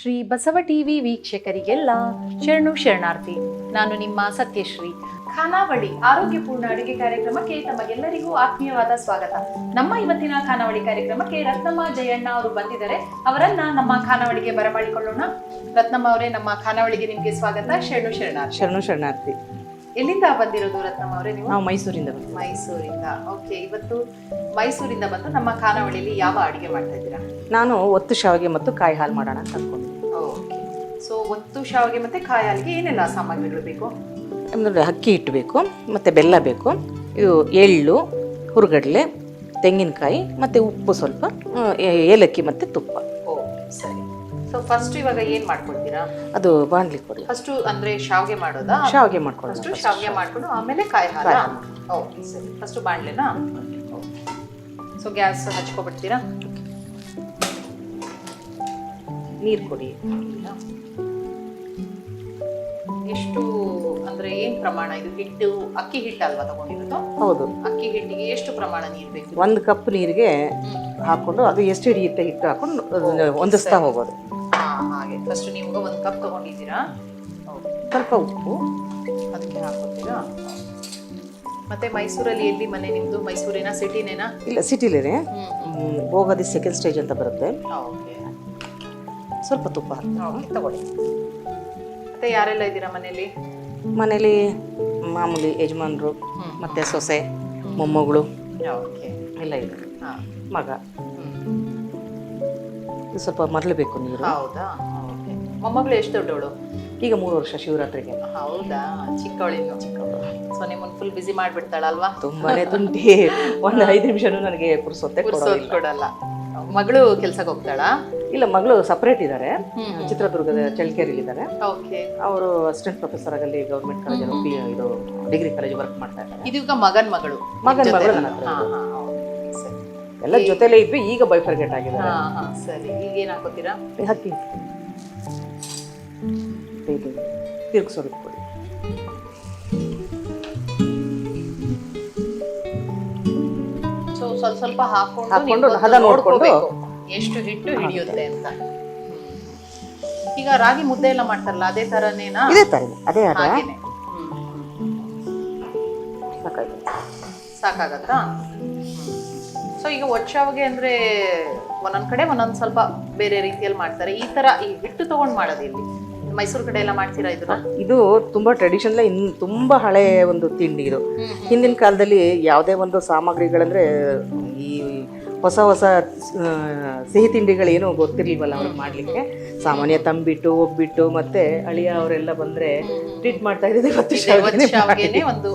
Shri Basava TV ವೀಕ್ಷಕರಿಗೆಲ್ಲ ಶರಣು ಶರಣಾರ್ಥಿ ನಾನು ನಿಮ್ಮ ಸತ್ಯಶ್ರೀ. ಖಾನಾವಳಿ ಆರೋಗ್ಯಪೂರ್ಣ ಅಡುಗೆ ಕಾರ್ಯಕ್ರಮಕ್ಕೆ ತಮಗೆಲ್ಲರಿಗೂ ಆತ್ಮೀಯವಾದ ಸ್ವಾಗತ. ನಮ್ಮ ಇವತ್ತಿನ ಖಾನಾವಳಿ ಕಾರ್ಯಕ್ರಮಕ್ಕೆ ರತ್ನಮ್ಮ ಜಯಣ್ಣ ಅವರು ಬಂದಿದ್ದಾರೆ. ಅವರನ್ನ ನಮ್ಮ ಖಾನಾವಳಿಗೆ ಬರಮಾಡಿಕೊಳ್ಳೋಣ. ರತ್ನಮ್ಮ ಅವರೇ ನಮ್ಮ ಖಾನಾವಳಿಗೆ ನಿಮಗೆ ಸ್ವಾಗತ. ಶರಣು ಶರಣಾರ್ಥಿ. ಶರಣು ಶರಣಾರ್ಥಿ. ಎಲ್ಲಿಂದ ಬಂದಿರೋದು ರತ್ನಮ್ಮ ಅವರೇ ನೀವು? ನಾವು ಮೈಸೂರಿಂದ ಬಂದು ಮೈಸೂರಿಂದ. ಓಕೆ ಇವತ್ತು ಮೈಸೂರಿಂದ ಬಂದು ನಮ್ಮ ಖಾನಾವಳಿಯಲ್ಲಿ ಯಾವ ಅಡುಗೆ ಮಾಡ್ತಾ ಇದ್ದೀರಾ? ನಾನು ಒತ್ತು ಶಾವಿಗೆ ಮತ್ತು ಕಾಯಿ ಹಾಲು ಮಾಡೋಣ ಅಂತ ಅನ್ಕೊಂಡಿದ್ದೀನಿ ಓಕೆ. ಸೊ ಒತ್ತು ಶಾವಿಗೆ ಮತ್ತೆ ಕಾಯಿ ಹಾಲಿಗೆ ಏನೆಲ್ಲ ಸಾಮಗ್ರಿಗಳು ಬೇಕು? ನೋಡಿ ಅಕ್ಕಿ ಹಿಟ್ಟು ಬೇಕು ಮತ್ತು ಬೆಲ್ಲ ಬೇಕು ಇದು ಎಳ್ಳು ಹುರುಗಡಲೆ ತೆಂಗಿನಕಾಯಿ ಮತ್ತು ಉಪ್ಪು ಸ್ವಲ್ಪ ಏಲಕ್ಕಿ ಮತ್ತು ತುಪ್ಪ. ಓ ಸರಿ. ಸೊ ಫಸ್ಟ್ ಇವಾಗ ಏನು ಮಾಡ್ಕೊಳ್ತೀರಾ? ಅದು ಬಾಣಲಿ ಕೊಡಿ. ಫಸ್ಟು ಅಂದರೆ ಶಾವಿಗೆ ಮಾಡೋದಾ? ಶಾವಿಗೆ ಮಾಡ್ಕೊಳ್ಳೋಣ ಫಸ್ಟ್ ಶಾವಿಗೆ ಮಾಡ್ಕೊಂಡು ಆಮೇಲೆ ಕಾಯಿ ಹಾಲ ಓಕೆ ಸರಿ. First okay. ಸೊ ಗ್ಯಾಸ್ ಹಚ್ಕೊಬಿಡ್ತೀರಾ? ನೀರು ಕೊಡಿ. ಎಷ್ಟು ಅಂದ್ರೆ ಏನ್ ಪ್ರಮಾಣ? ಇದು ಹಿಟ್ಟು ಅಕ್ಕಿ ಹಿಟ್ಟು ಅಲ್ವಾ ತಗೊಂಡಿರೋದು? ಹೌದು. ಅಕ್ಕಿ ಹಿಟ್ಟಿಗೆ ಎಷ್ಟು ಪ್ರಮಾಣ ನೀರು ಬೇಕು? ಒಂದು ಕಪ್ ನೀರಿಗೆ ಹಾಕೊಂಡು ಅದು ಎಷ್ಟು ಹಿಡಿಯುತ್ತೆ ಹಿಟ್ಟು ಹಾಕೊಂಡು ಹೊಂದಿಸ್ತಾ ಹೋಗೋದು. ಹಾಗೆ. ಫಸ್ಟ್ ನೀವು ಒಂದು ಕಪ್ ತಗೊಂಡಿದ್ದೀರಾ? ಸ್ವಲ್ಪ ಉಪ್ಪು. ಅದಕ್ಕೆ ಹಾಕೋತೀರಾ ಮತ್ತೆ ಮೈಸೂರಲ್ಲಿ ಎಲ್ಲಿ ಮನೆ ನಿಮ್ದು? ಮೈಸೂರಿನ ಸಿಟಿನೇನಾ? ಇಲ್ಲ ಸಿಟಿಲೇನೆ. ಹೋಗೋದಿ ಸೆಕೆಂಡ್ ಸ್ಟೇಜ್ ಅಂತ ಬರುತ್ತೆ. ಸ್ವಲ್ಪ ತುಪ್ಪ ಹಾಕಿ. ತಗೊಳ್ಳಿ. ಮತ್ತೆ ಯಾರೆಲ್ಲ ಇದ್ದೀರಾ ಮನೇಲಿ? ಮನೇಲಿ ಮಾಮೂಲಿ ಯಜಮಾನ್ರು. ಮತ್ತೆ ಸೊಸೆ ಮೊಮ್ಮಗಳು. ಓಕೆ. ಎಲ್ಲ ಇದೆ ಹಾ. ಮಗ. ಸ್ವಲ್ಪ ಮರಳಬೇಕು ನೀರು. ಹೌದಾ? ಓಕೆ. ಮೊಮ್ಮಗಳು ಎಷ್ಟು ದೊಡ್ಡವಳು ಈಗ ಮೂರು ವರ್ಷ ಶಿವರಾತ್ರಿಗೆ. ಹೌದಾ? ಚಿಕ್ಕವಳಿನ್ನು ಚಿಕ್ಕವಳು. ಸೊ ನಿಮ್ಮನ್ನು ಫುಲ್ ಬಿಸಿ ಮಾಡ್ಬಿಡ್ತಾಳಲ್ವಾ? ತುಂಬಾನೇ ತುಂಟಿ. ಒಂದು ಐದು ನಿಮಿಷನೂ ನನಗೆ ಪುರ್ಸೊತ್ತೆ ಕೊಡಲ್ಲ. ಮಗಳು ಕೆಲ್ಸಕ್ಕೆ ಹೋಗ್ತಾಳಾ? ಇಲ್ಲ ಮಗಳು ಸಪ್ರೇಟ್ ಇದ್ದಾರೆ ಚಿತ್ರದುರ್ಗದ ಓಕೆ ಅವರು ಅಸಿಸ್ಟೆಂಟ್ ಪ್ರೊಫೆಸರ್ ಆಗಲಿ ಗೌರ್ಮೆಂಟ್ ಕಾಲೇಜಲ್ಲಿ ಪಿ ಇದು ಡಿಗ್ರಿ ಕಾಲೇಜ್ ವರ್ಕ್ ಮಾಡ್ತಾ ಇದ್ದಾರೆ. ಇದೀಗ ಮಗನ್ ಮಗಳು. ಮಗನ್ ಮಗಳು ನನ್ನ. ಎಲ್ಲ ಜೊತೆಲೇ ಇದ್ವಿ ಈಗ ಬೈಫರ್ಗೆಟ್ ಆಗಿದೆ ಹಾ, ಸರಿ. ಈಗ ಏನು ಹಾಕೋತೀರಾ? ಹಕ್ಕಿ. ತಿರುಗಿಸೋದು ಕೊಡಿ. ಸೊ ಸ್ವಲ್ಪ ಸ್ವಲ್ಪ ಹಾಕೊಂಡು ಹದ ನೋಡ್ಕೊಂಡು ಎಷ್ಟು ಹಿಟ್ಟು ಹಿಡಿಯುತ್ತೆ ಅಂತ. ಈಗ ರಾಗಿ ಮುದ್ದೆ ಎಲ್ಲ ಮಾಡ್ತಾರಲ್ಲ ಅದೇ ತರನೇನಾ? ಇದೇ ತರ ಅದೇ ಅದ. ಹಾಗೇನೆ. ಸಾಕಾಯ್ತು. ಸಾಕಾಗತ್ತಾ? ಸೊ ಈಗ ಒಟ್ಟಾವಿಗೆ ಅಂದ್ರೆ ಒಂದೊಂದ್ ಕಡೆ ಒಂದೊಂದ್ ಸ್ವಲ್ಪ ಬೇರೆ ರೀತಿಯಲ್ಲಿ ಮಾಡ್ತಾರೆ. ಈ ತರ ಈ ಹಿಟ್ಟು ತಗೊಂಡ್ ಮಾಡೋದು ಇಲ್ಲಿ ಮೈಸೂರು ಕಡೆ ಎಲ್ಲ ಮಾಡ್ತೀರಾ ಇದನ್ನ ಇದು ತುಂಬಾ ಟ್ರೆಡಿಷನಲ್ ಇನ್ ತುಂಬಾ ಹಳೆ ಒಂದು ತಿಂಡಿ ಇದು. ಹಿಂದಿನ ಕಾಲದಲ್ಲಿ ಯಾವುದೇ ಒಂದು ಸಾಮಗ್ರಿಗಳಂದ್ರೆ ಹೊಸ ಹೊಸ ಸಿಹಿ ತಿಂಡಿಗಳೇನು ಗೊತ್ತಿರಲಿಲ್ವಲ್ಲ ಅವ್ರಿಗೆ ಮಾಡಲಿಕ್ಕೆ. ಸಾಮಾನ್ಯ ತಂಬಿಟ್ಟು ಒಬ್ಬಿಟ್ಟು ಮತ್ತೆ ಅಳಿಯ ಅವರೆಲ್ಲ ಬಂದರೆ ಟ್ರೀಟ್ ಮಾಡ್ತಾ ಇದ್ದಿದ್ದು ಇವತ್ತು ಒಂದು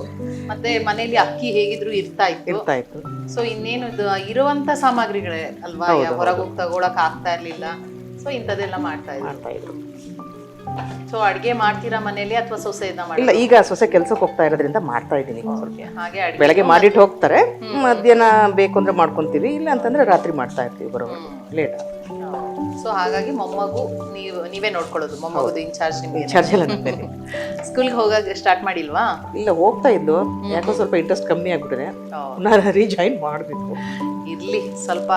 ಮತ್ತೆ ಮನೆಯಲ್ಲಿ ಅಕ್ಕಿ ಹೇಗಿದ್ರು ಇರ್ತಾ ಇತ್ತು. ಇರ್ತಾ ಇತ್ತು. ಸೊ ಇನ್ನೇನು ಇದು ಇರುವಂತ ಸಾಮಗ್ರಿಗಳೇ ಅಲ್ವಾ? ಹೊರಗೆ ಹೋಗಿ ತಗೊಳಕ್ ಆಗ್ತಾ ಇರ್ಲಿಲ್ಲ. ಸೊ ಇಂಥದ್ದೆಲ್ಲ ಮಾಡ್ತಾ ಮಾಡ್ತಾ ಇದ್ರು. ಸೊ ಅಡುಗೆ ಮಾಡ್ತೀರಾ ಮನೇಲಿ ಅಥವಾ ಸೊಸೆ ಮಾಡಿ ಇಲ್ಲ ಈಗ ಸೊಸೆ ಕೆಲ್ಸಕ್ಕೆ ಹೋಗ್ತಾ ಇರೋದ್ರಿಂದ ಮಾಡ್ತಾ ಇದ್ದೀನಿ. ಸ್ವಲ್ಪ ಹಾಗೆ ಅಡ್ಗೆ ಬೆಳಗ್ಗೆ ಮಾಡಿಟ್ಟು ಹೋಗ್ತಾರೆ. ಮಧ್ಯಾಹ್ನ ಬೇಕು ಅಂದ್ರೆ ಮಾಡ್ಕೊಂತೀವಿ ಇಲ್ಲ ಅಂತಂದ್ರೆ ರಾತ್ರಿ ಮಾಡ್ತಾ ಇರ್ತೀವಿ ಬರೋ ಲೇಟ್ ಸೊ ಹಾಗಾಗಿ ಮೊಮ್ಮಗು ನೀವು ನೀವೇ ನೋಡ್ಕೊಳ್ಳೋದು ಮೊಮ್ಮಗುದು ಇನ್ಚಾರ್ಜ್ ಇನ್ಚಾರ್ಜ್ ಚಾರ್ಜ್ ಎಲ್ಲ ನಮ್ಮಲ್ಲಿ. ಸ್ಕೂಲ್ಗೆ ಹೋಗಾಗ ಸ್ಟಾರ್ಟ್ ಮಾಡಿಲ್ವಾ? ಇಲ್ಲ ಹೋಗ್ತಾ ಇದ್ದು. ಯಾಕೋ ಸ್ವಲ್ಪ ಇಂಟ್ರೆಸ್ಟ್ ಕಮ್ಮಿ ಆಗ್ಬಿಟ್ಟಿದೆ. ನಾನು ರೀಜಾಯಿನ್ ಮಾಡಬೇಕು. ಇರ್ಲಿ ಸ್ವಲ್ಪ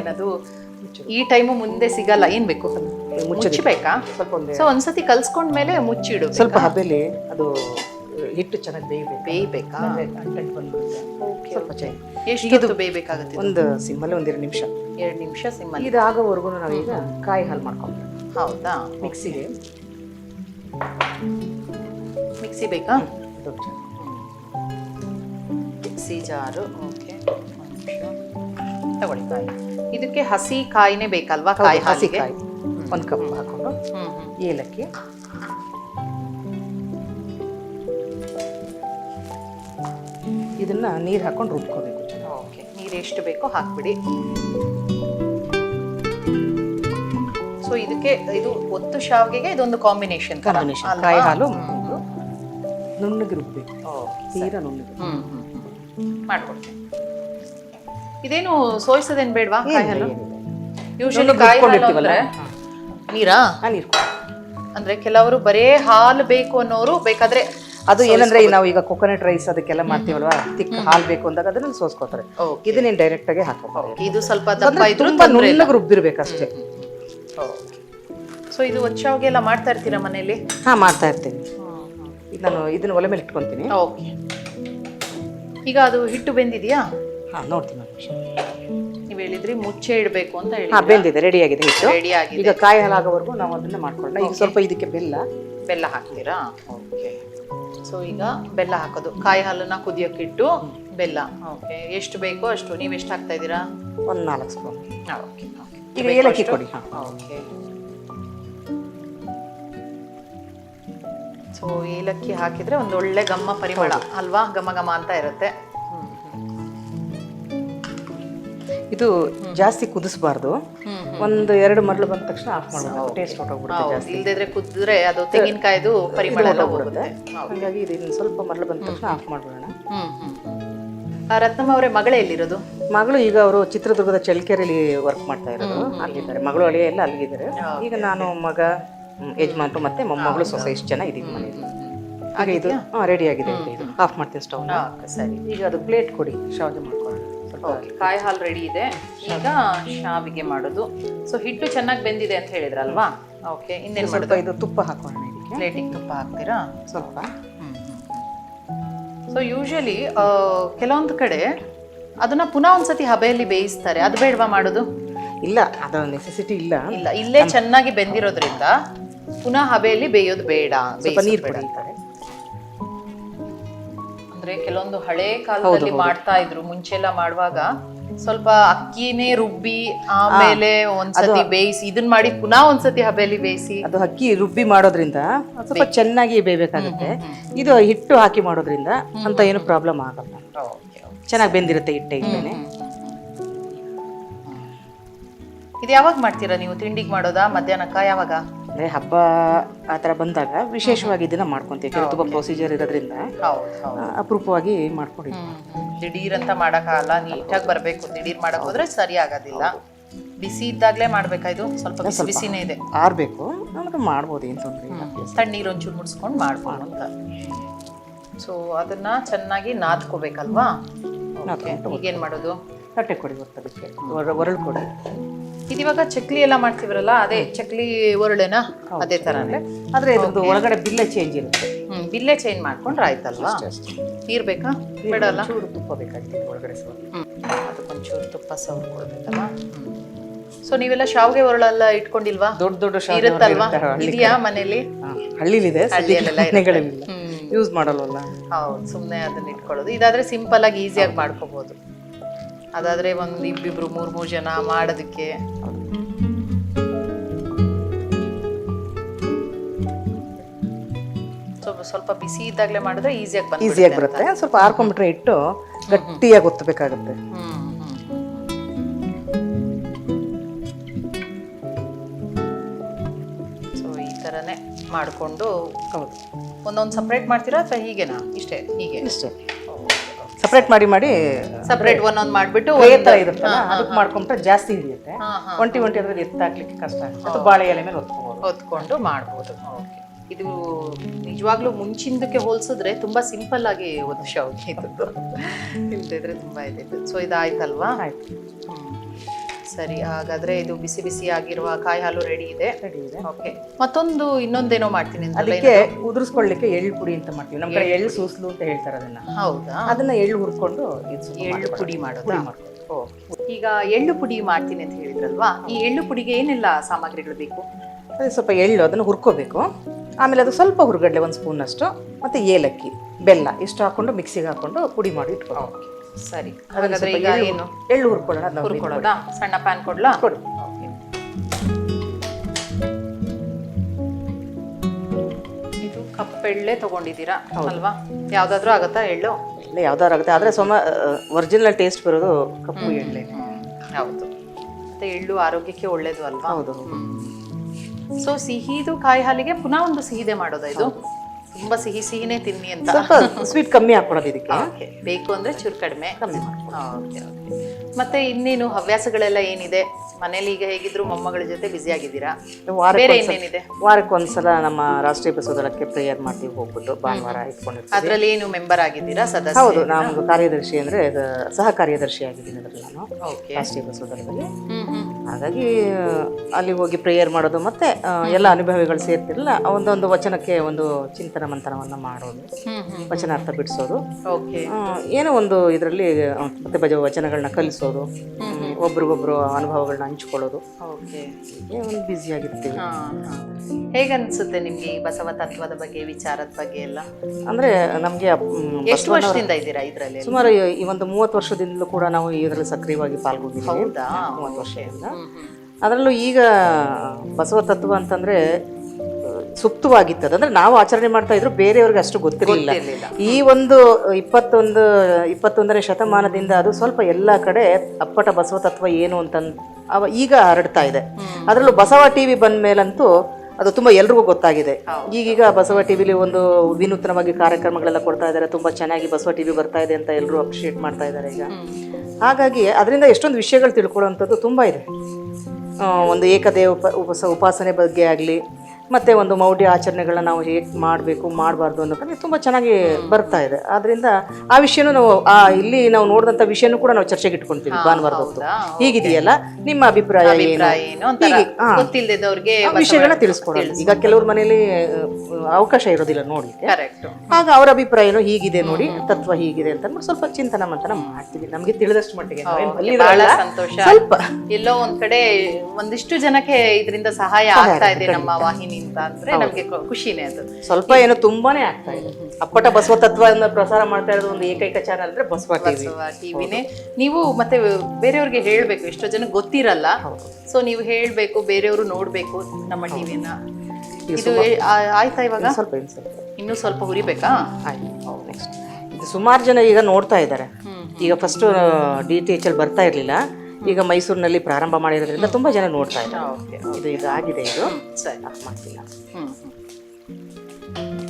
ಏನದು ಈ ಟೈಮು ಮುಂದೆ ಸಿಗಲ್ಲ. ಏನ್ ಬೇಕು ಮುಚ್ಚಬೇಕಾ? ಸ್ವಲ್ಪ ಒಂದು ಸೊ ಒಂದ್ಸತಿ ಕಲ್ಸ್ಕೊಂಡ್ಮೇಲೆ ಮುಚ್ಚಿಡು ಸ್ವಲ್ಪ ಹಬೆಲಿ ಅದು ಹಿಟ್ಟು ಚೆನ್ನಾಗಿ ಬೇಯಬೇಕು? ಬೇಯಬೇಕಾ? ಕಂಟೆಂಟ್ ಬಂದ್ಬಿಡುತ್ತೆ. ಸ್ವಲ್ಪ ಚೈ ಎಷ್ಟು ಬೇಯಬೇಕಾಗುತ್ತೆ? ಒಂದು ಸಿಮ್ಮಲ್ಲಿ ಒಂದೆರಡು ನಿಮಿಷ. ಎರಡು ನಿಮಿಷ ಸಿಮ್ಮಲ್ಲಿ ಇದಾಗೋವರೆಗೂ ನಾವೀಗ ಕಾಯಿ ಹಾಲು ಮಾಡ್ಕೊಂಡು ಹೌದಾ? ಮಿಕ್ಸಿಗೆ. ಮಿಕ್ಸಿ ಬೇಕಾ? ದೊಡ್ಡ. ಮಿಕ್ಸಿ ಜಾರು. ಓಕೆ ತಗೊಳ್ಳಿ ಕಾಯಿ. ಇದಕ್ಕೆ ಹಸಿ ಕಾಯಿನೇ ಬೇಕಲ್ವಾ? ಕಾಯಿ ಹಸಿ ಕಾಯಿ. ಒಂದು ಕಪ್ ಹಾಕೊಂಡು ಏಲಕ್ಕಿ. ಇದನ್ನ ನೀರು ಹಾಕೊಂಡು ರುಬ್ಕೋಬೇಕು ಓಕೆ ನೀರು ಎಷ್ಟು ಬೇಕೋ ಹಾಕ್ಬಿಡಿ. ಸೊ ಇದಕ್ಕೆ ಇದು ಒತ್ತು ಶಾವಿಗೆಗೆ ಇದೊಂದು ಕಾಂಬಿನೇಷನ್ ಕಾಂಬಿನೇಷನ್ ಕಾಯಿ ಹಾಲು ನುಣ್ಣಗೆ ರುಬ್ಬೇಕು. ತೀರಾ ನುಣ್ಣಗೆ. ಹ್ಞೂ ಹ್ಞೂ ಹ್ಮ್. ಮಾಡ್ಕೊಡ್ತೀನಿ. ಇದೇನು ಸೋಯಿಸೋದೇನ್ ಬೇಡವಾ ಕಾಯಿ ಹಾಲು ಯೂಶಲಿ ಕಾಯಿ ಹಾಲು ನೀರಾ? ನೀರು ಅಂದ್ರೆ ಕೆಲವರು ಬರೇ ಹಾಲು ಬೇಕು ಅನ್ನೋರು ಬೇಕಾದ್ರೆ ಅದು ಏನಂದ್ರೆ ನಾವು ಈಗ ಕೊಕೊನಟ್ ರೈಸ್ ಅದಕ್ಕೆಲ್ಲ ಮಾಡ್ತೀವಲ್ವಾ? ತಿಕ್ಕ ಹಾಲು ಬೇಕು ಅಂದಾಗ ಅದನ್ನ ಸೋಸ್ಕೋತಾರೆ. ಇದು ನೀನ್ ಡೈರೆಕ್ಟ್ ಆಗಿ ಹಾಕೋಬಹುದು ಇದು ಸ್ವಲ್ಪ ದಪ್ಪ ತುಂಬಾ ನುಣ್ಣಗೆ ರುಬ್ಬಿರ್ಬೇಕಷ್ಟೇ ಸೊ ಸೊ ಇದು ಒಚ್ಚಾವ್ಗೆ ಎಲ್ಲ ಮಾಡ್ತಾ ಇರ್ತೀರಾ ಮನೆಯಲ್ಲಿ? ಹಾ ಮಾಡ್ತಾ ಇರ್ತೀನಿ. ನಾನು ಇದನ್ನ ಒಲೆ ಮೇಲೆ ಇಟ್ಕೊಂತೀನಿ ಓಕೆ ಈಗ ಅದು ಹಿಟ್ಟು ಬೆಂದಿದೆಯಾ? ಹಾ ನೋಡ್ತೀನಿ. ನೀವು ಹೇಳಿದ್ರಿ ಮುಚ್ಚೆ ಇಡಬೇಕು ಅಂತ ಹೇಳಿ ಹಾ ಬೆಂದಿದೆ ರೆಡಿ ಆಗಿದೆ ಹಿಟ್ಟು ರೆಡಿ ಆಗಿದೆ. ಈಗ ಕಾಯಿ ಹಾಲಾಗೋವರೆಗೂ ನಾವು ಅದನ್ನ ಮಾಡ್ಕೊಳ್ಳೋಣ. ಈಗ ಸ್ವಲ್ಪ ಇದಕ್ಕೆ ಬೆಲ್ಲ. ಬೆಲ್ಲ ಹಾಕ್ತೀರಾ? ಓಕೆ ಸೊ ಈಗ ಬೆಲ್ಲ ಹಾಕೋದು. ಕಾಯಿ ಹಾಲನ್ನ ಕುದಿಯೋಕ್ಕಿಟ್ಟು ಬೆಲ್ಲ. ಓಕೆ ಎಷ್ಟು ಬೇಕೋ ಅಷ್ಟು. ನೀವು ಎಷ್ಟು ಹಾಕ್ತಾ ಇದ್ದೀರಾ? ಒಂದು ನಾಲ್ಕು ಸ್ಪೂನ್. ಓಕೆ ಈಗ ಏಲಕ್ಕಿ ಕೊಡಿ ಹಾ. ಓಕೆ ಸೊ ಏಲಕ್ಕಿ ಹಾಕಿದ್ರೆ ಒಂದು ಒಳ್ಳೆ ಗಮ್ಮ ಪರಿಮಳ ಅಲ್ವಾ? ಘಮ ಘಮ ಅಂತ ಇರುತ್ತೆ. ಇದು ಜಾಸ್ತಿ ಕುದಿಸಬಾರ್ದು. ಒಂದು ಎರಡು ಮರಳು ಬಂದ ತಕ್ಷಣ ಆಫ್ ಮಾಡಬೇಕು ಟೇಸ್ಟ್ ಹೊಟ್ಟೋಗ್ಬಿಡುತ್ತೆ ಜಾಸ್ತಿ. ಇಲ್ದಿದ್ರೆ ಕುದಿದ್ರೆ ಅದು ತೆಂಗಿನಕಾಯ್ದು ಪರಿಮಳ ಎಲ್ಲ. ಹೋಗುತ್ತೆ. ಹಾಗಾಗಿ ಇದನ್ನ ಸ್ವಲ್ಪ ಮರಳು ಬಂದ ತಕ್ಷಣ ಆಫ್ ಮಾಡ್ಬಿಡೋಣ. ರತ್ನಮ್ಮ ಅವರೇ ಮಗಳೇ ಎಲ್ಲಿರೋದು? ಮಗಳು ಈಗ ಅವರು ಚಿತ್ರದುರ್ಗದ ಚಳ್ಳಕೆರೆಯಲ್ಲಿ ವರ್ಕ್ ಮಾಡ್ತಾ ಇರೋದು. ಅಲ್ಲಿದ್ದಾರೆ. ಮಗಳು ಅಳಿಯ ಎಲ್ಲ ಅಲ್ಲಿದ್ದಾರೆ. ಈಗ ನಾನು ಮಗ ಯಜಮಾನ್ರು ಮತ್ತೆ ಮೊಮ್ಮಗಳು ಸೊಸೆ ಇಷ್ಟು ಜನ ಇದೀವಿ ಮನೆಯಲ್ಲಿ ಹಾಗೆ ಇದು ಹಾಂ ರೆಡಿ ಆಗಿದೆ ಇದು. ಆಫ್ ಮಾಡ್ತೀನಿ ಸ್ಟವ್ ಹಾ, ಸರಿ. ಈಗ ಅದು ಪ್ಲೇಟ್ ಕೊಡಿ ಶಾವಿಗೆ ಸ್ವಲ್ಪ ಓಕೆ ಕಾಯಿ ಹಾಲು ರೆಡಿ ಇದೆ. ಈಗ ಶಾವಿಗೆ ಮಾಡೋದು. ಸೊ ಹಿಟ್ಟು ಚೆನ್ನಾಗಿ ಬೆಂದಿದೆ ಅಂತ ಹೇಳಿದ್ರಲ್ವಾ? ಓಕೆ ಇನ್ನೇನು ಸ್ವಲ್ಪ ಮಾಡೋದು? ಇದು ತುಪ್ಪ ಹಾಕೋಣ ಇದಕ್ಕೆ. ಪ್ಲೇಟಿಗೆ ತುಪ್ಪ ಹಾಕ್ತೀರಾ? ಸ್ವಲ್ಪ. ಸೊ ಯೂಶಲಿ ಕೆಲವೊಂದು ಕಡೆ ಅದನ್ನ ಪುನಃ ಒಂದ್ಸತಿ ಹಬೆಯಲ್ಲಿ ಬೇಯಿಸ್ತಾರೆ. ಅದು ಬೇಡವಾ ಮಾಡೋದು? ಇಲ್ಲ ಅದರ ನೆಸೆಸಿಟಿ ಇಲ್ಲ. ಇಲ್ಲ ಇಲ್ಲೇ ಚೆನ್ನಾಗಿ ಬೆಂದಿರೋದ್ರಿಂದ ಪುನಃ ಹಬೆಯಲ್ಲಿ ಬೇಯೋದು ಬೇಡ ಸ್ವಲ್ಪ ನೀರು ಬೇಡ. ಅಂದ್ರೆ ಕೆಲವೊಂದು ಹಳೆ ಕಾಲದಲ್ಲಿ ಮಾಡ್ತಾ ಇದ್ರು. ಮುಂಚೆ ಎಲ್ಲ ಮಾಡುವಾಗ ಸ್ವಲ್ಪ ಅಕ್ಕಿನೇ ರುಬ್ಬಿ ಆಮೇಲೆ ಒಂದ್ಸತಿ ಬೇಯಿಸಿ ಇದನ್ನ ಮಾಡಿ ಪುನಃ ಒಂದ್ಸತಿ ಹಬೆಯಲ್ಲಿ ಬೇಯಿಸಿ. ಅದು ಅಕ್ಕಿ ರುಬ್ಬಿ ಮಾಡೋದ್ರಿಂದ ಸ್ವಲ್ಪ ಚೆನ್ನಾಗಿ ಬೇಯಬೇಕಾಗುತ್ತೆ. ಇದು ಹಿಟ್ಟು ಹಾಕಿ ಮಾಡೋದ್ರಿಂದ ಅಂತ ಏನು ಪ್ರಾಬ್ಲಮ್ ಆಗಲ್ಲ. ಚೆನ್ನಾಗಿ ಬೆಂದಿರುತ್ತೆ ಹಿಟ್ಟೆ ಇಟ್ಟೇನೆ ಇದು ಯಾವಾಗ ಮಾಡ್ತೀರಾ ನೀವು? ತಿಂಡಿಗೆ ಮಾಡೋದಾ ಮಧ್ಯಾಹ್ನಕ್ಕ ಯಾವಾಗ? ಅಂದ್ರೆ ಹಬ್ಬ ಆ ಥರ ಬಂದಾಗ ವಿಶೇಷವಾಗಿ ಇದನ್ನ ಮಾಡ್ಕೊಂತೀವಿ. ಯಾಕಂದ್ರೆ ತುಂಬಾ ಪ್ರೊಸೀಜರ್ ಇರೋದ್ರಿಂದ ಅಪರೂಪವಾಗಿ ಮಾಡ್ಕೊಡಿ. ದಿಢೀರ್ ಅಂತ ಮಾಡಕ್ಕಾಗಲ್ಲ ನೀಟಾಗಿ ಬರಬೇಕು. ದಿಢೀರ್ ಮಾಡಕ್ ಹೋದ್ರೆ ಸರಿ ಆಗೋದಿಲ್ಲ. ಬಿಸಿ ಇದ್ದಾಗಲೇ ಮಾಡ್ಬೇಕಾ ಇದು? ಸ್ವಲ್ಪ ಬಿಸಿ ಬಿಸಿನೇ ಇದೆ. ಆರ್ಬೇಕು. ಆಮೇಲೆ ಮಾಡ್ಬೋದು ಏನು ತೊಂದರೆ ಇಲ್ಲ. ತಣ್ಣೀರು ಒಂಚೂರು ಮುಡ್ಸ್ಕೊಂಡು ಮಾಡ್ಬೋದು ಅಂತ. ಸೊ ಅದನ್ನ ಚೆನ್ನಾಗಿ ನಾದ್ಕೋಬೇಕಲ್ವಾ? ಓಕೆ ಏನು ಮಾಡೋದು? ತಟ್ಟೆ ಕೊಡಿ ಗೊತ್ತದಕ್ಕೆ ಒರಳು ಕೊಡಿ ಇವಾಗ ಚಕ್ಲಿ ಎಲ್ಲ ಮಾಡ್ತೀವ್ರಲ್ಲ ಅದೇ ಚಕ್ಲಿ ಒರಳೆನಾ ಅದೇ ತರನೇ ಆದ್ರೆ ಇದೊಂದು ಒಳಗಡೆ ಬಿಲ್ಲೆ ಚೇಂಜ್ ಇರುತ್ತೆ. ಹ್ಮ್. ಬಿಲ್ಲೆ ಚೇಂಜ್ ಮಾಡ್ಕೊಂಡ್ರೆ ಆಯ್ತಲ್ವಾ? ನೀರ್ ಬೇಕಾ ಬೇಡಲ್ಲ? ಚೂರು ತುಪ್ಪ ಬೇಕಾಗ್ತದೆ ಒಳಗಡೆ ಸ್ವಲ್ಪ. ಅದಕ್ಕೊಂಚೂರು ತುಪ್ಪ ಸವ್ರು ಕೊಡ್ಬೇಕಲ್ಲ ಸೊ ನೀವೆಲ್ಲ ಶಾವಿಗೆ ಒರಳೆಲ್ಲ ಇಟ್ಕೊಂಡಿಲ್ವಾ? ದೊಡ್ಡ ದೊಡ್ಡ ಇರುತ್ತಲ್ವಾ? ಇದೆಯಾ ಮನೇಲಿ? ಹಳ್ಳಿಲಿದೆ ಯೂಸ್ ಮಾಡಲ್ವಲ್ಲ? ಹೌದು ಸುಮ್ಮನೆ ಅದನ್ನ ಇಟ್ಕೊಳ್ಳೋದು. ಇದಾದ್ರೆ ಸಿಂಪಲ್ ಆಗಿ ಈಸಿಯಾಗಿ ಮಾಡ್ಕೋಬಹುದು ಅದಾದ್ರೆ ಒಂದು ಇಬ್ಬಿಬ್ರು ಮೂರು ಮೂರು ಜನ ಮಾಡೋದಕ್ಕೆ. ಸ್ವಲ್ಪ ಸ್ವಲ್ಪ ಬಿಸಿ ಇದ್ದಾಗಲೇ ಮಾಡಿದ್ರೆ ಈಸಿಯಾಗಿ ಬಂದು ಈಸಿಯಾಗಿ ಬರುತ್ತೆ. ಸ್ವಲ್ಪ ಆರ್ಕೊಂಬಿಟ್ರೆ ಇಟ್ಟು ಗಟ್ಟಿಯಾಗಿ ಒತ್ತಬೇಕಾಗುತ್ತೆ ಸೊ ಈ ಥರನೇ ಮಾಡಿಕೊಂಡು ಹೌದು. ಒಂದೊಂದು ಸಪ್ರೇಟ್ ಮಾಡ್ತೀರಾ ಅಥವಾ ಹೀಗೆನಾ? ಇಷ್ಟೇ ಹೀಗೆ. ಇಷ್ಟೇ. ಸಪ್ರೇಟ್ ಮಾಡಿ ಮಾಡಿ ಸಪ್ರೇಟ್ ಒಂದೊಂದು ಮಾಡಿಬಿಟ್ಟು ಟ್ರೇ ಥರ ಇರುತ್ತಲ್ಲ ಅದಕ್ಕೆ ಮಾಡ್ಕೊಂಡ್ರೆ ಜಾಸ್ತಿ ಹಿಡಿಯುತ್ತೆ. ಒಂಟಿ ಒಂಟಿ ಅದ್ರಲ್ಲಿ ಎತ್ತಾಕ್ಲಿಕ್ಕೆ ಕಷ್ಟ ಆಗುತ್ತೆ. ಬಾಳೆ ಎಲೆ ಮೇಲೆ ಒತ್ಕೋಬಹುದು ಹೊತ್ಕೊಂಡು ಮಾಡ್ಬೋದು. ಓಕೆ ಇದು ನಿಜವಾಗ್ಲೂ ಮುಂಚಿಂದಕ್ಕೆ ಹೋಲಿಸಿದ್ರೆ ತುಂಬ ಸಿಂಪಲ್ ಆಗಿ ಒಂದು ಶೌಕ್ ಇದ್ದದ್ದು. ಇಲ್ದಿದ್ರೆ ತುಂಬ ಇದೆ ಸೊ ಇದಾಯ್ತಲ್ವಾ? ಆಯ್ತು. ಸರಿ ಹಾಗಾದ್ರೆ ಇದು ಬಿಸಿ ಬಿಸಿ ಆಗಿರುವ ಕಾಯಿ ಹಾಲು ರೆಡಿ ಇದೆ. ರೆಡಿ ಇದೆ. ಓಕೆ ಮತ್ತೊಂದು ಇನ್ನೊಂದೇನೋ ಮಾಡ್ತೀನಿ ಅದಕ್ಕೆ ಉದುರಿಸ್ಕೊಳ್ಳಿಕ್ಕೆ ಎಳ್ಳು ಪುಡಿ ಅಂತ ಮಾಡ್ತೀವಿ. ನಮ್ಮ ಕಡೆ ಎಳ್ಳು ಸೂಸ್ಲು ಅಂತ ಹೇಳ್ತಾರೆ ಅದನ್ನ. ಹೌದಾ? ಅದನ್ನ ಎಳ್ಳು ಹುರ್ಕೊಂಡು ಇದು ಸ್ವಲ್ಪ ಎಳ್ಳು ಪುಡಿ ಮಾಡೋದು? ಮಾಡ್ಕೊಳ್ಳೋದು. ಈಗ ಎಳ್ಳು ಪುಡಿ ಮಾಡ್ತೀನಿ ಅಂತ ಹೇಳಿದ್ರಲ್ವಾ? ಈ ಎಳ್ಳು ಪುಡಿಗೆ ಏನೆಲ್ಲ ಸಾಮಗ್ರಿಗಳು ಬೇಕು? ಅದೇ ಸ್ವಲ್ಪ ಎಳ್ಳು ಅದನ್ನು ಹುರ್ಕೋಬೇಕು. ಆಮೇಲೆ ಅದು ಸ್ವಲ್ಪ ಹುರ್ಗಡ್ಲೆ ಒಂದು ಸ್ಪೂನ್ ಅಷ್ಟು ಮತ್ತೆ ಏಲಕ್ಕಿ ಬೆಲ್ಲ ಇಷ್ಟು ಹಾಕೊಂಡು ಮಿಕ್ಸಿಗೆ ಹಾಕೊಂಡು ಪುಡಿ ಮಾಡಿ ಇಟ್ಕೊಳ್ಳೋದು. ಸರಿ. ಹಾಗಾದ್ರೆ ಈಗ ಏನು? ಎಳ್ಳು ಹುರ್ಕೊಳ್ಳೋಣ ಹುರ್ಕೊಳ್ಳೋದಾ? ಸಣ್ಣ ಪ್ಯಾನ್ ಕೊಡ್ಲಾ? ಕೊಡು. ಇದು ಕಪ್ಪೆಳ್ಳೆ ತಗೊಂಡಿದ್ದೀರಾ? ಅಲ್ವಾ? ಯಾವ್ದಾದ್ರೂ ಆಗತ್ತಾ ಎಳ್ಳು? ಇಲ್ಲ ಯಾವ್ದಾದ್ರು ಆಗುತ್ತೆ. ಆದರೆ ಸೊಮ ಒರಿಜಿನಲ್ ಟೇಸ್ಟ್ ಬರೋದು ಕಪ್ಪು ಎಳ್ಳೆ. ಹೌದು. ಮತ್ತೆ ಎಳ್ಳು ಆರೋಗ್ಯಕ್ಕೆ ಒಳ್ಳೇದು ಅಲ್ವಾ? ಹೌದು ಸೊ ಸಿಹಿದು ಕಾಯಿ ಹಾಲಿಗೆ ಪುನಃ ಒಂದು ಸಿಹಿದೆ ಮಾಡೋದಾ ಇದು? ತುಂಬಾ ಸಿಹಿ ಸಿಹಿನೇ ತಿನ್ನಿ ಅಂತ. ಸ್ವಲ್ಪ ಸ್ವೀಟ್ ಕಮ್ಮಿ ಹಾಕೊಳ್ಳೋದು ಇದಕ್ಕೆ. ಬೇಕು ಅಂದ್ರೆ ಚೂರು ಕಡಿಮೆ. ಕಮ್ಮಿ ಮಾಡಿ. ಓಕೆ ಓಕೆ ಮತ್ತೆ ಇನ್ನೇನು ಹವ್ಯಾಸಗಳೆಲ್ಲ ಏನಿದೆ? ಮನೇಲಿ ಈಗ ಹೇಗಿದ್ರು ಮೊಮ್ಮಗಳ ಜೊತೆ ಬ್ಯುಸಿ ಆಗಿದ್ದೀರಾ? ವಾರಕ್ಕೆ ಬೇರೆ ಇನ್ನೇನಿದೆ ವಾರಕ್ಕೆ ಒಂದ್ಸಲ ನಮ್ಮ ರಾಷ್ಟ್ರೀಯ ಬಸವದಳಕ್ಕೆ ಪ್ರೇಯರ್ ಮಾಡ್ತೀವಿ ಹೋಗ್ಬಿಟ್ಟು ಭಾನುವಾರ ಇಟ್ಕೊಂಡಿರ್ತೀವಿ. ಅದರಲ್ಲಿ ಏನು ಮೆಂಬರ್ ಆಗಿದ್ದೀರಾ ಸದಸ್ಯ? ಹೌದು ನಮ್ದು ಕಾರ್ಯದರ್ಶಿ ಅಂದ್ರೆ ಸಹ ಕಾರ್ಯದರ್ಶಿ ಆಗಿದ್ದೀನಿ ಅದರಲ್ಲಿ ನಾನು ಓಕೆ ರಾಷ್ಟ್ರೀಯ ಹ್ಮ್ ಹಾಗಾಗಿ ಅಲ್ಲಿ ಹೋಗಿ ಪ್ರೇಯರ್ ಮಾಡೋದು ಮತ್ತೆ ಎಲ್ಲ ಅನುಭವಿಗಳು ಸೇರ್ತಿರಲ್ಲ ಒಂದೊಂದು ವಚನಕ್ಕೆ ಒಂದು ಚಿಂತನ ಮಂಥನವನ್ನು ಮಾಡೋದು ವಚನಾರ್ಥ ಬಿಡಿಸೋದು. ಏನೋ ಒಂದು ಇದರಲ್ಲಿ ಮತ್ತೆ ಭಜ ವಚನಗಳನ್ನ ಕಲಿಸೋದು ಒಬ್ರಿಗೊಬ್ರು ಅನುಭವಗಳನ್ನ ಹಂಚ್ಕೊಳ್ಳೋದು. ಓಕೆ ಒಂದು ಬ್ಯುಸಿ ಆಗಿರ್ತೀವಿ. ಹೇಗೆ. ಹೇಗನ್ಸುತ್ತೆ ನಿಮ್ಗೆ ಈ ಬಸವ ತತ್ವದ ಬಗ್ಗೆ ವಿಚಾರದ ಬಗ್ಗೆ ಎಲ್ಲ? ಅಂದ್ರೆ ನಮಗೆ ಎಷ್ಟು ವರ್ಷದಿಂದ ಇದ್ದೀರಾ ಇದರಲ್ಲಿ? ಸುಮಾರು ಈ- ಒಂದು ಮೂವತ್ತು ವರ್ಷದಿಂದಲೂ ಕೂಡ ನಾವು ಇದರಲ್ಲಿ ಸಕ್ರಿಯವಾಗಿ ಪಾಲ್ಗೊಂಡಿದ್ದೀವಿ. ಹೌದಾ? ಮೂವತ್ತು ವರ್ಷದಿಂದ. ಅದರಲ್ಲೂ ಈಗ ಬಸವ ತತ್ವ ಅಂತಂದ್ರೆ ಆ, ಸುಪ್ತವಾಗಿತ್ತದು ಅಂದ್ರೆ ನಾವು ಆಚರಣೆ ಮಾಡ್ತಾ ಇದ್ರು ಬೇರೆಯವ್ರಿಗೆ ಅಷ್ಟು ಗೊತ್ತಿರಲಿಲ್ಲ. ಈ ಒಂದು ಇಪ್ಪತ್ತೊಂದು ಇಪ್ಪತ್ತೊಂದನೇ ಶತಮಾನದಿಂದ ಅದು ಸ್ವಲ್ಪ ಎಲ್ಲ ಕಡೆ ಅಪ್ಪಟ ಬಸವ ತತ್ವ ಏನು ಅಂತ ಅವ ಈಗ ಹರಡ್ತಾ ಇದೆ. ಅದರಲ್ಲೂ ಬಸವ ಟಿವಿ ಬಂದ ಮೇಲಂತೂ ಅದು ತುಂಬಾ ಎಲ್ರಿಗೂ ಗೊತ್ತಾಗಿದೆ. ಈಗೀಗ ಬಸವ ಟಿವಿಲಿ ಒಂದು ವಿನೂತನವಾಗಿ ಕಾರ್ಯಕ್ರಮಗಳೆಲ್ಲ ಕೊಡ್ತಾ ಇದ್ದಾರೆ ತುಂಬಾ ಚೆನ್ನಾಗಿ ಬಸವ ಟಿವಿ ಬರ್ತಾ ಇದೆ ಅಂತ ಎಲ್ಲರೂ ಅಪ್ರಿಷಿಯೇಟ್ ಮಾಡ್ತಾ ಇದ್ದಾರೆ ಈಗ. ಹಾಗಾಗಿ ಅದರಿಂದ ಎಷ್ಟೊಂದು ವಿಷಯಗಳು ತಿಳ್ಕೊಳ್ಳೋವಂಥದ್ದು ತುಂಬ ಇದೆ. ಒಂದು ಏಕದೇವ ಉಪ ಉಪಸ ಉಪಾಸನೆ ಬಗ್ಗೆ ಆಗಲಿ ಮತ್ತು ಒಂದು ಮೌಢ್ಯ ಆಚರಣೆಗಳನ್ನ ನಾವು ಹೇಗೆ ಮಾಡಬೇಕು ಮಾಡಬಾರ್ದು ಅನ್ನೋದಕ್ಕೆ ತುಂಬ ಚೆನ್ನಾಗಿ ಬರ್ತಾ ಇದೆ. ಆದ್ದರಿಂದ ಆ ವಿಷಯನೂ ನಾವು ಆ ಇಲ್ಲಿ ನಾವು ನೋಡಿದಂಥ ವಿಷಯನೂ ಕೂಡ ನಾವು ಚರ್ಚೆಗೆ ಇಟ್ಕೊಂತೀವಿ ಭಾನುವಾರದ ಹೊತ್ತು. ಹೀಗಿದೆಯಲ್ಲ? ನಿಮ್ಮ ಅಭಿಪ್ರಾಯ ಏನು? ಹೀಗೆ, ವಿಷಯಗಳನ್ನ ತಿಳಿಸ್ಕೊಡೋದು ಈಗ ಕೆಲವ್ರ ಮನೇಲಿ ಅವಕಾಶ ಇರೋದಿಲ್ಲ ನೋಡಿ ಆಗ ಅವ್ರ ಅಭಿಪ್ರಾಯನೂ ಹೀಗಿದೆ ನೋಡಿ ತತ್ವ ಹೀಗಿದೆ ಅಂತ ನೋಡಿ ಸ್ವಲ್ಪ ಚಿಂತನ ಮಂತನ ಮಾಡ್ತೀವಿ. ನಮಗೆ ತಿಳಿದಷ್ಟು ಮಟ್ಟಿಗೆ. ಬಹಳ ಸಂತೋಷ. ಸ್ವಲ್ಪ. ಎಲ್ಲೋ ಒಂದ್ ಕಡೆ ಒಂದಿಷ್ಟು ಜನಕ್ಕೆ ಇದರಿಂದ ಸಹಾಯ ಆಗ್ತಾ ಇದೆ ನಮ್ಮ ವಾಹಿನಿಯಿಂದ ಅಂದ್ರೆ ನಮ್ಗೆ ಖುಷಿನೇ ಅದು. ಸ್ವಲ್ಪ ಏನು ತುಂಬಾನೇ ಆಗ್ತಾ ಇದೆ. ಅಪ್ಪಟ ಬಸವ ತತ್ವವನ್ನು ಪ್ರಸಾರ ಮಾಡ್ತಾ ಇರೋದು ಒಂದು ಏಕೈಕ ಚಾನಲ್ ಅಂದ್ರೆ ಬಸವ ಟಿವಿ. ಟಿವಿನೇ. ನೀವು ಮತ್ತೆ ಬೇರೆಯವ್ರಿಗೆ ಹೇಳ್ಬೇಕು ಎಷ್ಟೋ ಜನ ಗೊತ್ತಿರಲ್ಲ. ಸೊ ನೀವು ಹೇಳ್ಬೇಕು ಬೇರೆಯವರು ನೋಡ್ಬೇಕು ನಮ್ಮ ಟಿವಿನ. ಇದು ಆಯ್ತಾ ಇವಾಗ? ಸ್ವಲ್ಪ ಇನ್ನು ಸ್ವಲ್ಪ. ಹುರಿಬೇಕಾ? ಆಯ್ತು. ನೆಕ್ಸ್ಟ್ ಸುಮಾರು ಜನ ಈಗ ನೋಡ್ತಾ ಇದ್ದಾರೆ. ಈಗ ಫಸ್ಟ್ ಡಿ ಟಿ ಎಚ್ ಅಲ್ಲಿ ಬರ್ತಾ ಇರಲಿಲ್ಲ. ಈಗ ಮೈಸೂರಿನಲ್ಲಿ ಪ್ರಾರಂಭ ಮಾಡಿರೋದ್ರಿಂದ ತುಂಬಾ ಜನ ನೋಡ್ತಾ ಇದ್ದಾರೆ. ಇದು ಆಗಿದೆ ಇದು. ಸರಿ. ಆಫ್ ಮಾಡ್ತಿಲ್ಲ.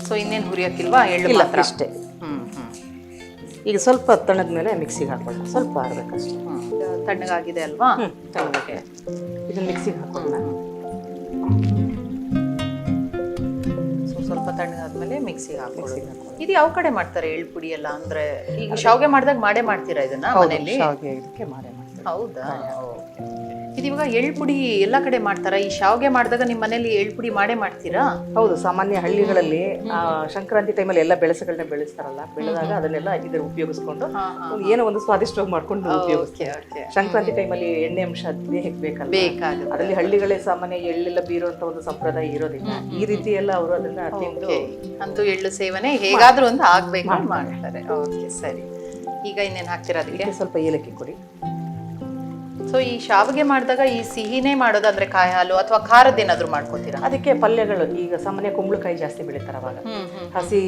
ಸೊ ಇನ್ನೇನು ಹುರಿಯಕ್ಕಿಲ್ವಾ? ಎಳ್ಳು ಇಲ್ಲ ಅಷ್ಟೇ ಈಗ ಸ್ವಲ್ಪ ತಣ್ಣದ ಮೇಲೆ ಮಿಕ್ಸಿಗೆ ಹಾಕೊಳ್ಳೋಣ. ಸ್ವಲ್ಪ. ಇದು ತಣ್ಣಗಾಗಿದೆ ಅಲ್ವಾ? ತಣ್ಣಗೆ ಇದನ್ನ ಮಿಕ್ಸಿಗೆ ಹಾಕೊಳ್ಳೋಣ. ಸೊ ಸ್ವಲ್ಪ ತಣ್ಣಗಾದ್ಮೇಲೆ ಮಿಕ್ಸಿಗೆ ಹಾಕೊಳ್ಳೋದು. ಇದು ಯಾವ ಕಡೆ ಮಾಡ್ತಾರೆ ಎಳ್ಳು ಪುಡಿ ಎಲ್ಲ? ಅಂದ್ರೆ ಈಗ ಶಾವ್ಗೆ ಮಾಡಿದಾಗ ಮಾಡೇ ಮಾಡ್ತೀರಾ ಇದನ್ನ ಮನೆಯಲ್ಲಿ? ಶಾವಿಗೆ ಇದಕ್ಕೆ ಮಾಡೇ ಹೌದಾ? ಇದು ಇವಾಗ ಎಳ್ಳು ಪುಡಿ ಎಲ್ಲ ಕಡೆ ಮಾಡ್ತಾರ? ಈ ಶಾವ್ಗೆ ಮಾಡಿದಾಗ ನಿಮ್ಮ ಮನೇಲಿ ಎಳ್ಳು ಪುಡಿ ಮಾಡೇ ಮಾಡ್ತೀರಾ? ಹೌದು ಸಾಮಾನ್ಯ ಹಳ್ಳಿಗಳಲ್ಲಿ ಆ, ಸಂಕ್ರಾಂತಿ ಟೈಮಲ್ಲಿ ಎಲ್ಲ ಬೆಳೆಸಗಳನ್ನ ಬೆಳೆಸ್ತಾರಲ್ಲ ಬೆಳೆದಾಗ ಅದನ್ನೆಲ್ಲ ಇದ್ರ ಉಪಯೋಗಿಸ್ಕೊಂಡು ಒಂದು ಏನೋ ಒಂದು ಸ್ವಾದಿಷ್ಟವಾಗಿ ಮಾಡ್ಕೊಂಡು ಉಪಯೋಗಿಸ್ತಾರೆ ಓಕೆ ಓಕೆ. ಸಂಕ್ರಾಂತಿ ಟೈಮಲ್ಲಿ ಎಣ್ಣೆ ಅಂಶ ದೇಹಕ್ಕೆ ಬೇಕಲ್ಲ ಬೇಕಾಗುತ್ತೆ. ಅದರಲ್ಲಿ ಹಳ್ಳಿಗಳೇ ಸಾಮಾನ್ಯ ಎಳ್ಳೆಲ್ಲ ಬೀರುವಂತ ಒಂದು ಸಂಪ್ರದಾಯ ಇರೋದಿಲ್ಲ. ಈ ರೀತಿ ಎಲ್ಲ ಅವರು ಅದನ್ನ ತಿಂದು ಓಕೆ ಅಂತೂ ಎಳ್ಳು ಸೇವನೆ ಹೇಗಾದ್ರೂ ಒಂದು ಆಗ್ಬೇಕು ಅಂತ ಮಾಡ್ತಾರೆ. ಓಕೆ ಸರಿ. ಈಗ ಇನ್ನೇನು ಹಾಕ್ತೀರಾ ಅದಕ್ಕೆ? ಸ್ವಲ್ಪ ಏಲಕ್ಕಿ ಕೊಡಿ. ಸೊ ಈ ಶಾವಿಗೆ ಮಾಡಿದಾಗ ಈ ಸಿಹಿನೇ ಮಾಡೋದು ಅಂದ್ರೆ ಕಾಯಿ ಹಾಲು ಅಥವಾ ಖಾರದ ಏನಾದ್ರು ಮಾಡ್ಕೋತೀರಾ? ಅದಕ್ಕೆ ಪಲ್ಯಗಳು ಈಗ ಸಾಮಾನ್ಯ ಕುಂಬಳಕಾಯಿ ಜಾಸ್ತಿ ಬೆಳಿತಾರೆ ಅವಾಗ. ಹಸಿ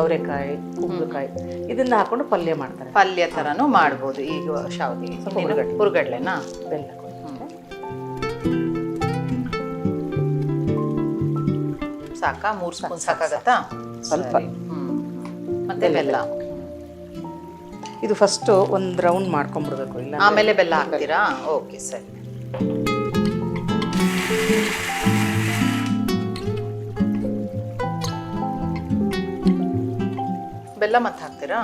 ಅವರೆಕಾಯಿ ಕುಂಬಳಕಾಯಿ ಇದನ್ನ ಹಾಕೊಂಡು ಪಲ್ಯ ಮಾಡ್ತಾರೆ. ಪಲ್ಯ ತರನು ಮಾಡ್ಬೋದು ಈಗ ಶಾವಿಗೆ. ಹುರುಗಡ್ಲೆನಾ? ಬೆಲ್ಲ. ಸಾಕಾ? ಮೂರ್ ಸ್ಪೂನ್ ಸಾಕಾಗತ್ತಾ? ಸ್ವಲ್ಪ. ಮತ್ತೆ ಬೆಲ್ಲ. ಇದು ಫಸ್ಟ್ ಒಂದು ರೌಂಡ್ ಮಾಡ್ಕೊಂಡ್ಬಿಡ್ಬೇಕು ಇಲ್ಲ ಆಮೇಲೆ ಬೆಲ್ಲ ಹಾಕ್ತೀರಾ? ಓಕೆ ಸರಿ. ಬೆಲ್ಲ ಮತ್ತೆ ಹಾಕ್ತೀರಾ?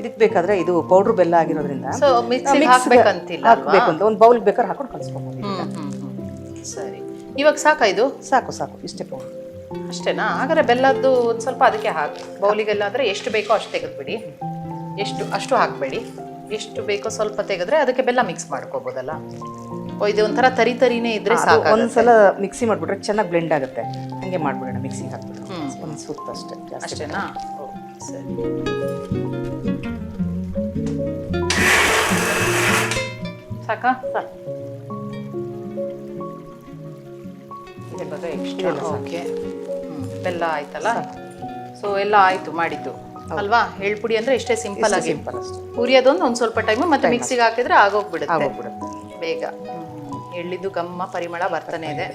ಇದಕ್ಕೆ ಬೇಕಾದ್ರೆ ಇದು ಪೌಡರ್ ಬೆಲ್ಲ ಆಗಿರೋದ್ರಿಂದ ಸೊ ಮಿಕ್ಸಿ ಹಾಕ್ಬೇಕಂತಿಲ್ಲ ಅಲ್ವಾ? ಹಾಕ್ಬೇಕು ಅಂತ ಒಂದು ಬೌಲ್ ಬೇಕಾದ್ರೆ ಹಾಕೊಂಡು ಕಲಿಸ್ಕೊಬೋದು ಸರಿ. ಇವಾಗ ಸಾಕಾ ಇದು? ಸಾಕು ಸಾಕು ಇಷ್ಟೇ ಪೌಡರ್ ಅಷ್ಟೇನಾ? ಹಾಗಾದ್ರೆ ಬೆಲ್ಲದ್ದು ಒಂದು ಸ್ವಲ್ಪ ಅದಕ್ಕೆ ಹಾಕಿ ಬೌಲಿಗೆಲ್ಲ ಆದರೆ ಎಷ್ಟು ಬೇಕೋ ಅಷ್ಟು ತೆಗೆದ್ಬಿಡಿ. ಎಷ್ಟು ಅಷ್ಟು ಹಾಕಬೇಡಿ. ಎಷ್ಟು ಬೇಕೋ ಸ್ವಲ್ಪ ತೆಗೆದ್ರೆ ಅದಕ್ಕೆ ಬೆಲ್ಲ ಮಿಕ್ಸ್ ಮಾಡ್ಕೋಬೋದಲ್ಲ. ಓ ಇದು ಒಂಥರ ತರಿ ತರಿನೇ ಇದ್ರೆ ಸಾಕು ಒಂದ್ಸಲ ಮಿಕ್ಸಿ ಮಾಡ್ಬಿಟ್ರೆ ಚೆನ್ನಾಗಿ ಬ್ಲೆಂಡ್ ಆಗುತ್ತೆ. ಹಂಗೆ ಮಾಡ್ಬಿಡೋಣ ಮಿಕ್ಸಿಗೆ ಹಾಕ್ಬಿಟ್ಟು. ಒಂದು ಸುತ್ತ ಅಷ್ಟೇ ಅಷ್ಟೇನಾ? ಸರಿ. ಸಾಕಾ? Sir extra okay. ಬೆಲ್ಲ ಆಯ್ತಲ್ಲ? ಸೊ ಎಲ್ಲ ಆಯ್ತು ಮಾಡಿದ್ದು. ಅಲ್ವಾ? ಎಳ್ಪುಡಿ ಅಂದ್ರೆ ಇಷ್ಟೇ ಸಿಂಪಲ್ ಆಗಿ. ಸಿಂಪಲ್ ಅಷ್ಟೇ. ಹುರಿಯೋದೊಂದು ಒಂದು ಸ್ವಲ್ಪ ಟೈಮ್ ಮತ್ತೆ ಮಿಕ್ಸಿಗೆ ಹಾಕಿದ್ರೆ ಆಗೋಗ್ಬಿಡುತ್ತೆ. ಆಗೋಗ್ಬಿಡುತ್ತೆ. ಬೇಗ. ಎಳ್ಳಿದ್ದು ಗಮ್ಮ ಪರಿಮಳ ಬರ್ತಾನೆ ಇದೆ.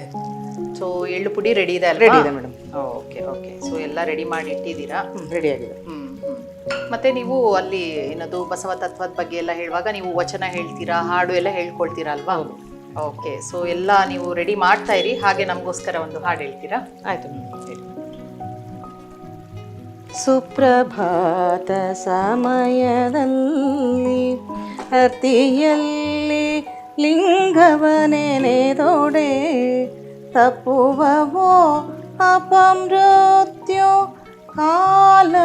ಸೊ ಎಳ್ಳು ಪುಡಿ ರೆಡಿ ಇದೆ ರೆಡಿ ಅಲ್ವಾ ಇದೆ ಮೇಡಮ್ ಓಕೆ ಓಕೆ ಸೊ ಎಲ್ಲ ರೆಡಿ ಮಾಡಿ ಇಟ್ಟಿದ್ದೀರಾ? ರೆಡಿ ಆಗಿದೆ. ಮತ್ತೆ ನೀವು ಅಲ್ಲಿ ಏನದು ಬಸವ ತತ್ವದ ಬಗ್ಗೆ ಎಲ್ಲ ಹೇಳುವಾಗ ನೀವು ವಚನ ಹೇಳ್ತೀರಾ ಹಾಡು ಎಲ್ಲ ಹೇಳ್ಕೊಳ್ತೀರಾ ಅಲ್ವಾ? ಓಕೆ ಸೊ ಎಲ್ಲ ನೀವು ರೆಡಿ ಮಾಡ್ತಾ ಇರಿ. ಹಾಗೆ ನಮಗೋಸ್ಕರ ಒಂದು ಹಾಡು ಹೇಳ್ತೀರಾ? ಆಯ್ತು. ಸುಪ್ರಭಾತ ಸಮಯದಲ್ಲಿ ಅತಿಯಲ್ಲಿ ಲಿಂಗವನೆನೆದೊಡೆ ತಪ್ಪುವವೋ ಅಪಮೃತ್ಯು ಕಾಲ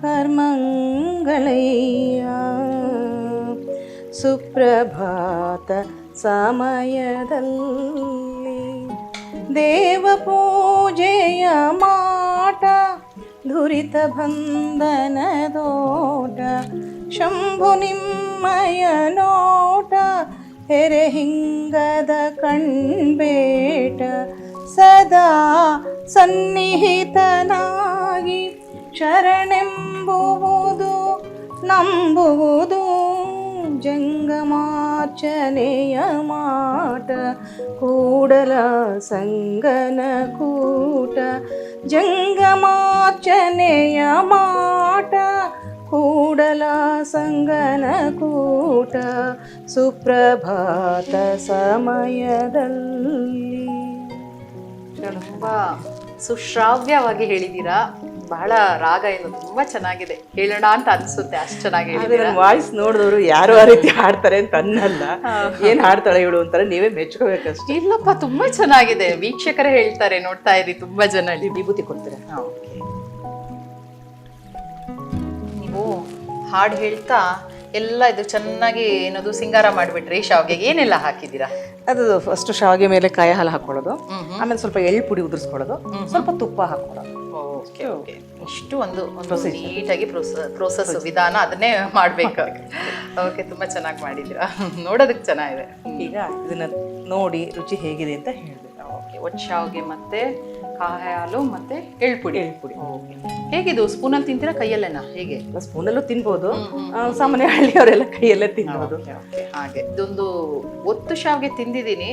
ಕರ್ಮಂಗಳಯ್ಯ. ಸುಪ್ರಭಾತ ಸಮಯದಲ್ಲಿ ದೇವ ಪೂಜೆಯ ಮಾಟ ದುರಿತ ಬಂಧನದೋಟ ಶಂಭು ನಿಮ್ಮಯ ನೋಟ ಹೆರೆಹಿಂಗದ ಕಣ್ಬೇಟ. ಸದಾ ಸನ್ನಿಹಿತನಾಗಿ ಶರಣೆಂಬುವುದು ನಂಬುವುದು ಜಂಗಮಾರ್ಚನೆಯ ಮಾಟ, ಕೂಡಲ ಸಂಗನ ಕೂಟ. ಜಂಗಮಾರ್ಚನೆಯ ಮಾಟ, ಕೂಡಲ ಸಂಗನ ಕೂಟ. ಸುಪ್ರಭಾತ ಸಮಯದಲ್ಲಿ. ತುಂಬ ಸುಶ್ರಾವ್ಯವಾಗಿ ಹೇಳಿದೀರಾ? ಬಹಳ ರಾಗ ಏನು ತುಂಬಾ ಚೆನ್ನಾಗಿದೆ. ಹೇಳೋಣ ಅಂತ ಅನ್ಸುತ್ತೆ ಅಷ್ಟು ಚೆನ್ನಾಗಿ ನನ್ನ ವಾಯ್ಸ್ ನೋಡಿದವರು ಯಾರು ಆ ರೀತಿ ಹಾಡ್ತಾರೆ ಅಂತ ಅನ್ನಲ್ಲ. ಏನ್ ಹಾಡ್ತಾಳೆ ಇವಳು ಅಂತಾರೆ ನೀವೇ ಮೆಚ್ಕೋಬೇಕಷ್ಟೇ. ಇಲ್ಲಪ್ಪ ತುಂಬಾ ಚೆನ್ನಾಗಿದೆ. ವೀಕ್ಷಕರೇ ಹೇಳ್ತಾರೆ ನೋಡ್ತಾ ಇರಿ ತುಂಬಾ ಜನ ಅಲ್ಲಿ ವಿಭೂತಿ ಕೊಡ್ತಾರೆ? ಓಕೆ. ನೀವು ಹಾಡು ಹೇಳ್ತಾ ಎಲ್ಲ ಇದು ಚೆನ್ನಾಗಿ ಏನದು ಸಿಂಗಾರ ಮಾಡಿಬಿಟ್ರಿ ಶಾವಿಗೆ. ಏನೆಲ್ಲ ಹಾಕಿದ್ದೀರಾ? ಅದು ಫಸ್ಟ್ ಶಾವಿಗೆ ಮೇಲೆ ಕಾಯಿ ಹಾಲು ಹಾಕೊಳ್ಳೋದು ಆಮೇಲೆ ಸ್ವಲ್ಪ ಎಳ್ಳು ಪುಡಿ ಉದುರಿಸ್ಕೊಳ್ಳೋದು ಸ್ವಲ್ಪ ತುಪ್ಪ ಹಾಕೊಳ್ಳೋದು. Okay okay. ಇಷ್ಟು ಒಂದು ಒಂದು ನೀಟಾಗಿ ಪ್ರೋಸೆಸ್ ವಿಧಾನ ಅದನ್ನೇ ಮಾಡಬೇಕು. ಓಕೆ ತುಂಬ ಚೆನ್ನಾಗಿ ಮಾಡಿದ್ದೀರಾ. ನೋಡೋದಕ್ಕೆ ಚೆನ್ನಾಗಿದೆ. ಈಗ ಇದನ್ನ ನೋಡಿ ರುಚಿ ಹೇಗಿದೆ ಅಂತ ಹೇಳ್ಬೇಕು ಓಕೆ ಒಚ್ಚಾವ್ಗೆ ಮತ್ತೆ ಕಾಯಿ ಹಾಲು ಮತ್ತೆ ಎಳ್ಪುಡಿ. ಎಳ್ಪುಡಿ. ಹೇಗಿದು? ಸ್ಪೂನಲ್ಲಿ ತಿಂತೀರಾ ಕೈಯಲ್ಲೇನಾ? ಹೇಗೆ? ಸ್ಪೂನಲ್ಲೂ ತಿನ್ಬೋದು. ಸಾಮಾನ್ಯ ಹಳ್ಳಿಯವರೆಲ್ಲ ಕೈಯಲ್ಲೇ ತಿನ್ಬೋದು. ಹಾಗೆ. ಇದೊಂದು ಒತ್ತು ಶಾವ್ಗೆ ತಿಂದಿದ್ದೀನಿ.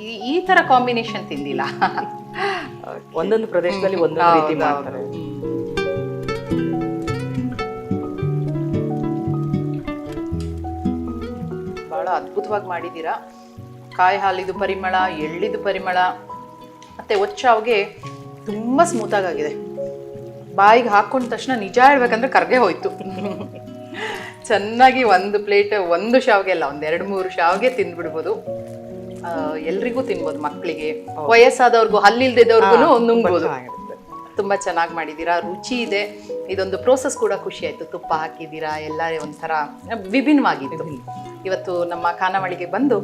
ಈ ಈ ತರ ಕಾಂಬಿನೇಷನ್ ತಿಂದಿಲ್ಲ. ಒಂದೊಂದು ಪ್ರದೇಶದಲ್ಲಿ ಒಂದೊಂದು ರೀತಿ ಮಾಡ್ತಾರೆ. ಬಹಳ ಅದ್ಭುತವಾಗಿ ಮಾಡಿದ್ದೀರಾ. ಕಾಯಿ ಹಾಲಿದು ಪರಿಮಳ ಎಳ್ಳಿದು ಪರಿಮಳ ಮತ್ತೆ ಒಚ್ಚಾವ್ಗೆ ತುಂಬಾ ಸ್ಮೂತ್ ಆಗಿದೆ ಬಾಯಿಗೆ ಹಾಕೊಂಡ ತಕ್ಷಣ ನಿಜ ಹೇಳ್ಬೇಕಂದ್ರೆ ಕರ್ಗೆ ಹೋಯ್ತು. ಚೆನ್ನಾಗಿ ಒಂದು ಪ್ಲೇಟ್ ಒಂದು ಶಾವಿಗೆ ಅಲ್ಲ ಒಂದ್ ಎರಡು ಮೂರು ಶಾವಿಗೆ ತಿಂದ್ಬಿಡ್ಬೋದು. ಎಲ್ರಿಗೂ ತಿನ್ಬೋದು ಮಕ್ಕಳಿಗೆ ವಯಸ್ಸಾದವ್ರಿಗೂ ಹಲ್ಲಿಲ್ದಿದ್ದವ್ರಿಗೂ ನುಂಗ್ಬೋದು. ತುಂಬಾ ಚೆನ್ನಾಗಿ ಮಾಡಿದ್ದೀರಾ ರುಚಿ ಇದೆ. ಇದೊಂದು ಪ್ರೋಸೆಸ್ ಕೂಡ ಖುಷಿ ಆಯ್ತು ತುಪ್ಪ ಹಾಕಿದ್ದೀರಾ ಎಲ್ಲ ಒಂಥರ ವಿಭಿನ್ನವಾಗಿತ್ತು. ಇವತ್ತು ನಮ್ಮ ಖಾನಾವಳಿಗೆ ಬಂದು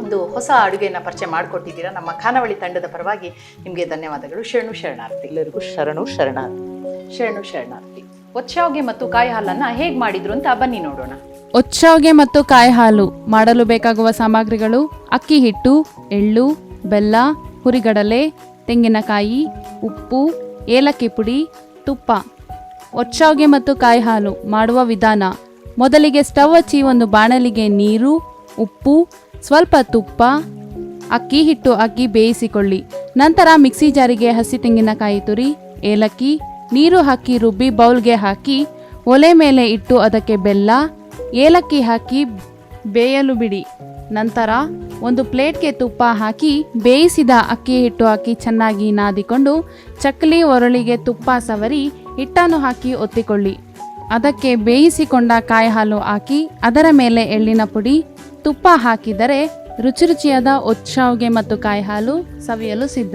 ಒಂದು ಹೊಸ ಅಡುಗೆಯನ್ನು ಪರಿಚಯ ಮಾಡಿಕೊಟ್ಟಿದ್ದೀರಾ. ನಮ್ಮ ಖಾನಾವಳಿ ತಂಡದ ಪರವಾಗಿ ನಿಮಗೆ ಧನ್ಯವಾದಗಳು. ಶರಣು ಶರಣಾರ್ಥಿ. ಎಲ್ಲರಿಗೂ ಶರಣು ಶರಣಾರ್ಥಿ. ಶರಣು ಶರಣಾರ್ಥಿ. ಒಚ್ಚಾವ್ಗೆ ಮತ್ತು ಕಾಯಿ ಹಾಲನ್ನ ಹೇಗೆ ಮಾಡಿದ್ರು ಅಂತ ಬನ್ನಿ ನೋಡೋಣ. ಒಚ್ಚಾವ್ಗೆ ಮತ್ತು ಕಾಯಿ ಹಾಲು ಮಾಡಲು ಬೇಕಾಗುವ ಸಾಮಗ್ರಿಗಳು ಅಕ್ಕಿ ಹಿಟ್ಟು, ಎಳ್ಳು, ಬೆಲ್ಲ, ಹುರಿಗಡಲೆ, ತೆಂಗಿನಕಾಯಿ, ಉಪ್ಪು, ಏಲಕ್ಕಿ ಪುಡಿ, ತುಪ್ಪ. ಒಚ್ಚಾವ್ಗೆ ಮತ್ತು ಕಾಯಿ ಹಾಲು ಮಾಡುವ ವಿಧಾನ. ಮೊದಲಿಗೆ ಸ್ಟವ್ ಹಚ್ಚಿ ಒಂದು ಬಾಣಲಿಗೆ ನೀರು, ಉಪ್ಪು, ಸ್ವಲ್ಪ ತುಪ್ಪ, ಅಕ್ಕಿ ಹಿಟ್ಟು ಅಕ್ಕಿ ಬೇಯಿಸಿಕೊಳ್ಳಿ. ನಂತರ ಮಿಕ್ಸಿ ಜಾರಿಗೆ ಹಸಿ ತೆಂಗಿನಕಾಯಿ ತುರಿ, ಏಲಕ್ಕಿ, ನೀರು ಹಾಕಿ ರುಬ್ಬಿ ಬೌಲ್ಗೆ ಹಾಕಿ, ಒಲೆ ಮೇಲೆ ಇಟ್ಟು ಅದಕ್ಕೆ ಬೆಲ್ಲ ಏಲಕ್ಕಿ ಹಾಕಿ ಬೇಯಲು ಬಿಡಿ. ನಂತರ ಒಂದು ಪ್ಲೇಟ್ಗೆ ತುಪ್ಪ ಹಾಕಿ ಬೇಯಿಸಿದ ಅಕ್ಕಿ ಹಿಟ್ಟು ಹಾಕಿ ಚೆನ್ನಾಗಿ ನಾದಿಕೊಂಡು ಚಕ್ಕಲಿ ಒರಳಿಗೆ ತುಪ್ಪ ಸವರಿ ಹಿಟ್ಟನ್ನು ಹಾಕಿ ಒತ್ತಿಕೊಳ್ಳಿ. ಅದಕ್ಕೆ ಬೇಯಿಸಿಕೊಂಡ ಕಾಯಿ ಹಾಲು ಹಾಕಿ ಅದರ ಮೇಲೆ ಎಳ್ಳಿನ ಪುಡಿ, ತುಪ್ಪ ಹಾಕಿದರೆ ರುಚಿ ರುಚಿಯಾದ ಒಚ್ಚಾವ್ಗೆ ಮತ್ತು ಕಾಯಿ ಹಾಲು ಸವಿಯಲು ಸಿದ್ಧ.